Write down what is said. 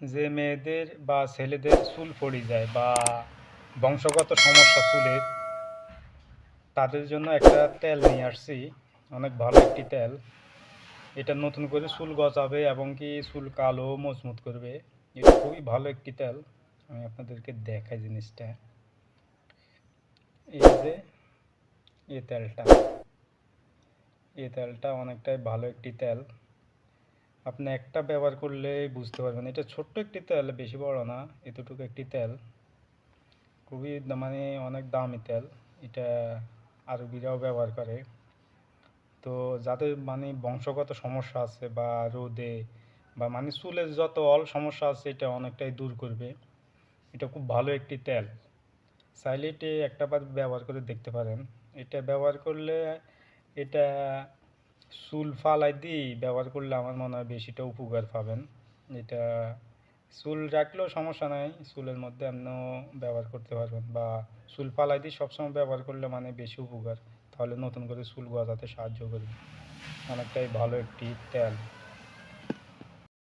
যে মেয়েদের বা ছেলেদের চুল পড়ে যায় বা বংশগত সমস্যা চুলের, তাদের জন্য একটা তেল নিয়ে আসছি। অনেক ভালো একটি তেল। এটা নতুন করে চুল গজাবে এবং কি চুল কালো, মজবুত করবে। এটা খুবই ভালো একটি তেল। আমি আপনাদেরকে দেখাই জিনিসটা। এই যে এই তেলটা। এই তেলটা অনেকটাই ভালো একটি তেল। আপনি একটা ব্যবহার করলে বুঝতে পারবেন। এটা ছোট্ট একটি তেল, বেশি বড় না, এতটুকু একটি তেল। খুবই মানে অনেক দামি তেল। এটা আরবিরাও ব্যবহার করে। তো যাদের মানে বংশগত সমস্যা আছে বা রোদে বা মানে চুলের যত অল সমস্যা আছে, এটা অনেকটাই দূর করবে। এটা খুব ভালো একটি তেল। চাইলে এটি একটা বার ব্যবহার করে দেখতে পারেন। এটা ব্যবহার করলে এটা চুল ফালাই দিই ব্যবহার করলে আমার মনে হয় বেশিটা উপকার পাবেন। এটা চুল রাখলেও সমস্যা নাই, চুলের মধ্যে আপনিও ব্যবহার করতে পারবেন বা চুল ফালাই দিয়ে সবসময় ব্যবহার করলে মানে বেশি উপকার। তাহলে নতুন করে চুল গজাতে সাহায্য করবে। অনেকটাই ভালো একটি তেল।